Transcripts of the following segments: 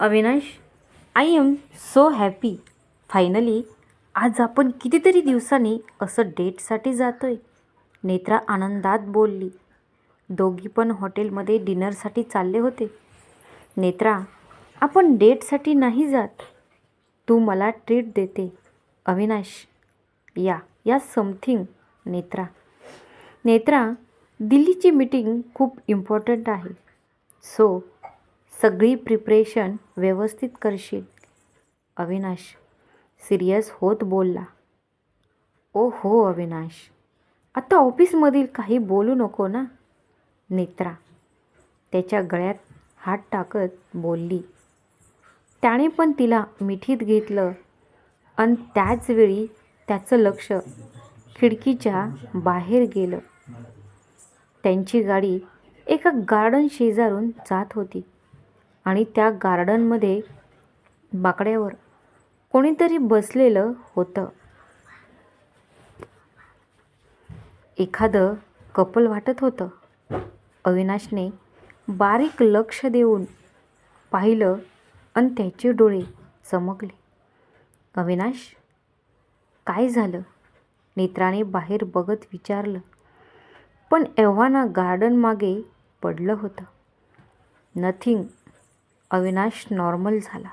Avinash I am so happy finally आज आपण कितीतरी दिवसांनी असं डेटसाठी जातो आहे नेत्रा आनंदात बोलली. दोघी पण हॉटेलमध्ये डिनरसाठी चालले होते. नेत्रा आपण डेटसाठी नाही जात. तू मला ट्रीट देते. अविनाश या या समथिंग नेत्रा. नेत्रा दिल्लीची मीटिंग खूप इम्पॉर्टंट आहे. सो सगळी प्रिपरेशन व्यवस्थित करशील. अविनाश सिरियस होत बोलला. ओ हो अविनाश आता ऑफिसमधील काही बोलू नको ना? नेत्रा त्याच्या गळ्यात हात टाकत बोलली. त्याने पण तिला मिठीत घेतलं आणि त्याचवेळी त्याचं लक्ष खिडकीच्या बाहेर गेलं. त्यांची गाडी एका गार्डन शेजारून जात होती. आणि त्या गार्डनमध्ये बाकड्यावर कोणीतरी बसलेलं होतं. एखादं कपल वाटत होतं. अविनाशने बारीक लक्ष देऊन पाहिलं आणि त्याचे डोळे चमकले. अविनाश काय झालं? नेत्राने बाहेर बघत विचारलं. पण एव्हाना गार्डन मागे पडलं होतं. नथिंग अविनाश नॉर्मल झाला.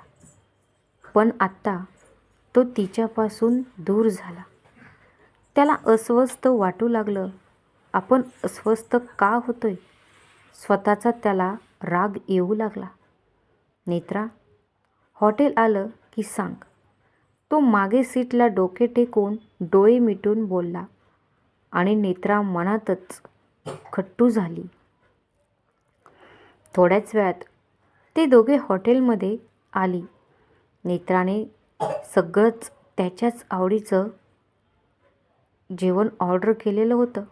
पण आत्ता तो तिच्यापासून दूर झाला. त्याला अस्वस्थ वाटू लागलं. आपण अस्वस्थ का होतोय? स्वतःचा त्याला राग येऊ लागला. नेत्रा हॉटेल आलं की सांग. तो मागे सीटला डोके टेकून डोळे मिटून बोलला आणि नेत्रा मनातच खट्टू झाली. थोड्याच वेळात ते दोघे हॉटेलमध्ये आली. नेत्राने सगळंच त्याच्याच आवडीचं जेवण ऑर्डर केलेलं होतं.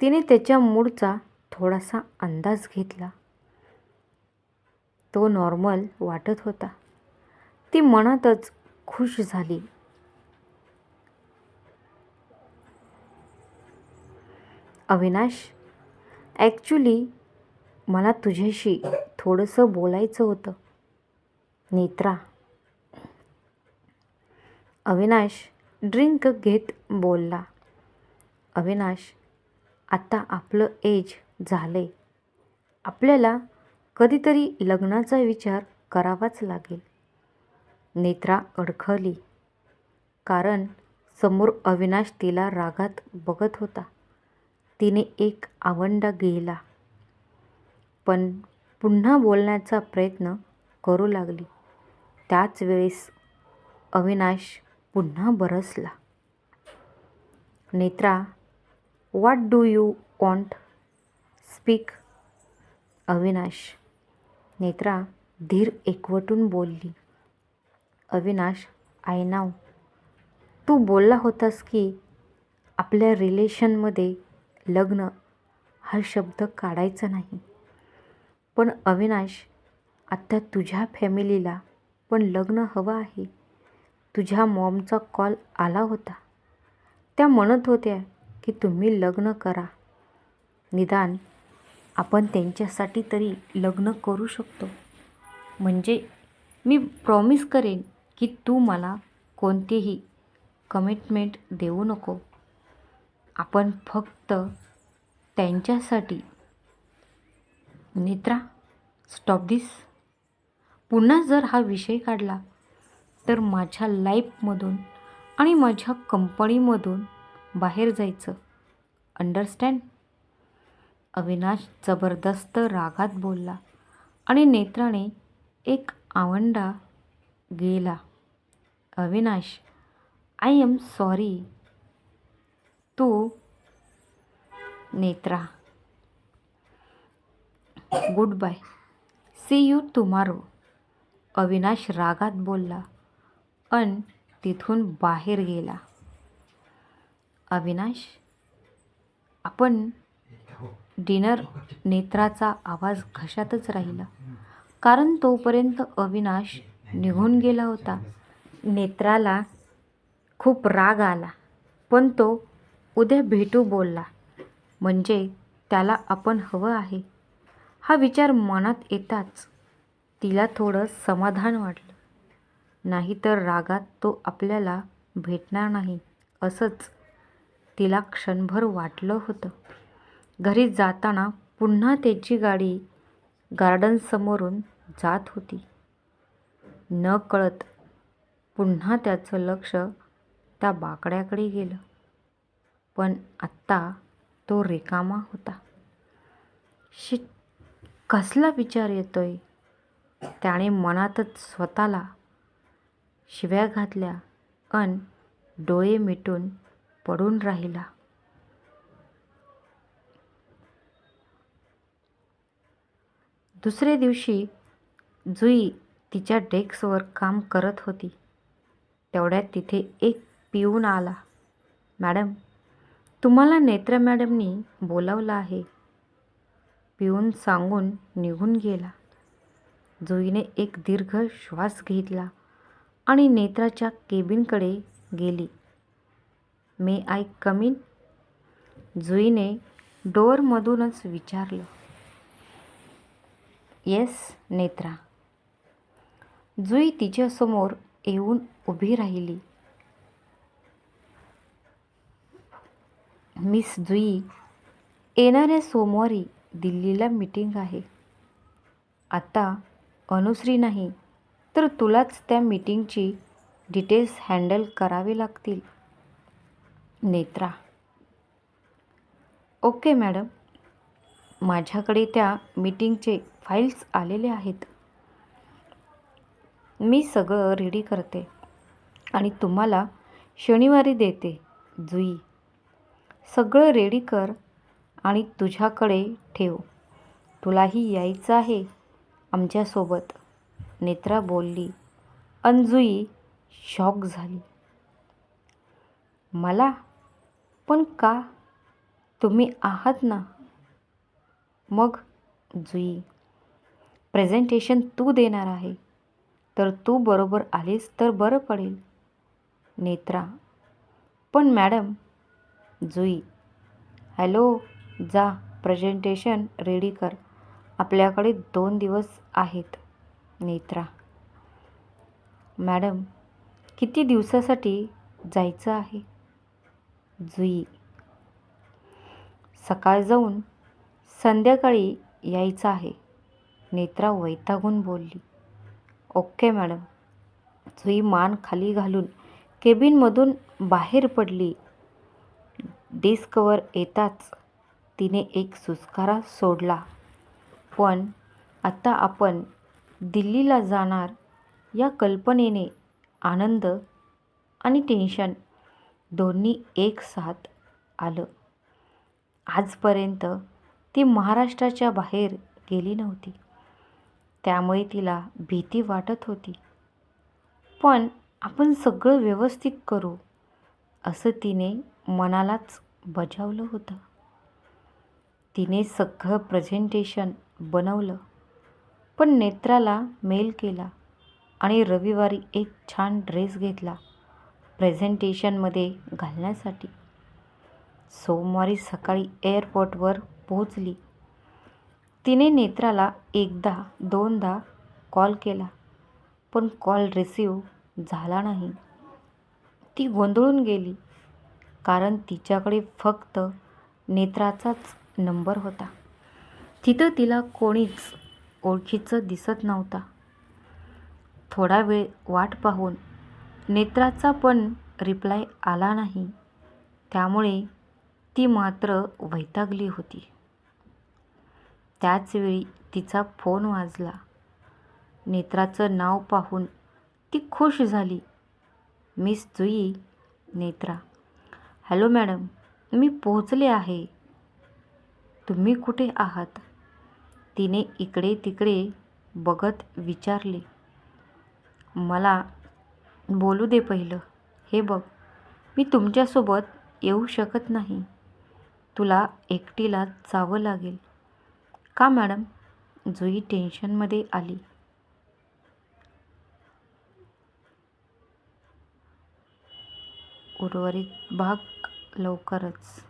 तिने त्याच्या मूडचा थोडासा अंदाज घेतला. तो नॉर्मल वाटत होता. ती मनातच खुश झाली. अविनाश ॲक्च्युली मला तुझ्याशी थोडंसं बोलायचं होतं. नेत्रा. अविनाश ड्रिंक घेत बोलला. अविनाश आता आपलं एज झालंय. आपल्याला कधीतरी लग्नाचा विचार करावाच लागेल. नेत्रा अडखली कारण समोर अविनाश तिला रागात बघत होता. तिने एक आवंडा गेला. पण पुन्हा बोलण्याचा प्रयत्न करू लागली. त्याच वेळेस अविनाश पुन्हा बरसला. Netra what do you want speak Avinash Netra धीर एकवटून बोलली. अविनाश आय नाव तू बोलला होतास की आपल्या रिलेशनमध्ये लग्न हा शब्द काढायचा नाही. पण अविनाश आत्ता तुझ्या फॅमिलीला पण लग्न हवं आहे. तुझ्या मॉमचा कॉल आला होता. त्या म्हणत होत्या की तुम्ही लग्न करा. निदान आपण त्यांच्यासाठी तरी लग्न करू शकतो. म्हणजे मी प्रॉमिस करेन की तू मला कोणतीही कमिटमेंट देऊ नको. आपण फक्त त्यांच्यासाठी नेत्रा स्टॉप दिस पुन्हा जर हा विषय काढला तर माझ्या लाईफमधून आणि माझ्या कंपनीमधून बाहेर जायचं. अंडरस्टँड अविनाश जबरदस्त रागात बोलला आणि नेत्राने एक आवंडा गेला. Avinash I am sorry Tu Netra good bye see you tomorrow. Avinash रागात बोलला. अन तिथून बाहेर गेला. अविनाश आपण डिनर नेत्राचा आवाज घशातच राहिला. कारण तोपर्यंत अविनाश निघून गेला होता. नेत्राला खूप राग आला. पण तो उद्या भेटू बोलला. म्हणजे त्याला आपण हवं आहे. हा विचार मनात येताच तिला थोडं समाधान वाटलं. नाहीतर रागात तो आपल्याला भेटणार नाही असंच तिला क्षणभर वाटलं होतं. घरी जाताना पुन्हा त्याची गाडी गार्डनसमोरून जात होती. न कळत पुन्हा त्याचं लक्ष त्या बाकड्याकडे गेलं. पण आत्ता तो रिकामा होता. शिट कसला विचार येतो आहे त्याने मनातच स्वतःला शिव्या घातल्या अन डोळे मिटून पडून राहिला. दुसरे दिवशी जुई तिच्या डेस्कवर काम करत होती. तेवढ्यात तिथे एक पिऊन आला. मॅडम तुम्हाला नेत्रा मॅडमनी बोलावलं आहे. पिऊन सांगून निघून गेला. जुईने एक दीर्घ श्वास घेतला आणि नेत्राच्या केबिनकडे गेली. मे आय कमीन जुईने डोअरमधूनच विचारलं. येस नेत्रा. जुई तिच्यासमोर येऊन उभी राहिली. मिस जुई येणाऱ्या सोमवारी दिल्लीला मीटिंग आहे. आता अनुश्री नाही तर तुलाच त्या मीटिंगची डिटेल्स हँडल करावी लागतील. नेत्रा. Okay madam. माझ्याकडे त्या मीटिंगचे फाईल्स आलेले आहेत. मी सगळं रेडी करते आणि तुम्हाला शनिवारी देते जुई. सगळं रेडी कर आणि तुझ्याकडे ठेव. तुलाही यायचं आहे आमच्यासोबत. नेत्रा बोलली. अंजुई शॉक झाली. मला? पण का? तुम्ही आहात ना? मग जुई. प्रेझेंटेशन तू देणार आहे. तर तू बरोबर आलीस तर बरं पडेल. नेत्रा. पण मॅडम जुई. हॅलो? जा प्रेझेंटेशन रेडी कर. आपल्याकडे दोन दिवस आहेत. नेत्रा. मॅडम किती दिवसासाठी जायचं आहे? जुई. सकाळ जाऊन संध्याकाळी यायचं आहे. नेत्रा वैतागून बोलली. Okay madam. जुई मान खाली घालून केबिनमधून बाहेर पडली. डिस्कवर येताच तिने एक सुस्कारा सोडला. पण आता आपण दिल्लीला जाणार या कल्पनेने आनंद आणि टेन्शन दोन्ही एक साथ आलं. आजपर्यंत ती महाराष्ट्राच्या बाहेर गेली नव्हती. त्यामुळे तिला भीती वाटत होती. पण आपण सगळं व्यवस्थित करू असं तिने मनालाच बजावलं होतं. तिने सगळं प्रेझेंटेशन बनवलं. पण नेत्राला मेल केला आणि रविवारी एक छान ड्रेस घेतला प्रेझेंटेशनमध्ये घालण्यासाठी. सोमवारी सकाळी एअरपोर्टवर पोहोचली. तिने नेत्राला एकदा दोनदा कॉल केला पण कॉल रिसीव झाला नाही. ती गोंधळून गेली कारण तिच्याकडे फक्त नेत्राचाच नंबर होता. तिथं तिला कोणीच ओळखीचं दिसत नव्हता. थोडा वेळ वाट पाहून नेत्राचा पण रिप्लाय आला नाही. त्यामुळे ती मात्र वैतागली होती. त्याचवेळी तिचा फोन वाजला. नेत्राचं नाव पाहून ती खुश झाली. Miss Jui Netra. Hello madam मी पोहोचले आहे. तुम्ही कुठे आहात? तिने इकडे तिकडे बघत विचारले. मला बोलू दे पहिलं. हे बघ मी तुमच्यासोबत येऊ शकत नाही. तुला एकटीला जावं लागेल. का मॅडम? जुई टेन्शनमध्ये आली. उर्वरित भाग लवकरच.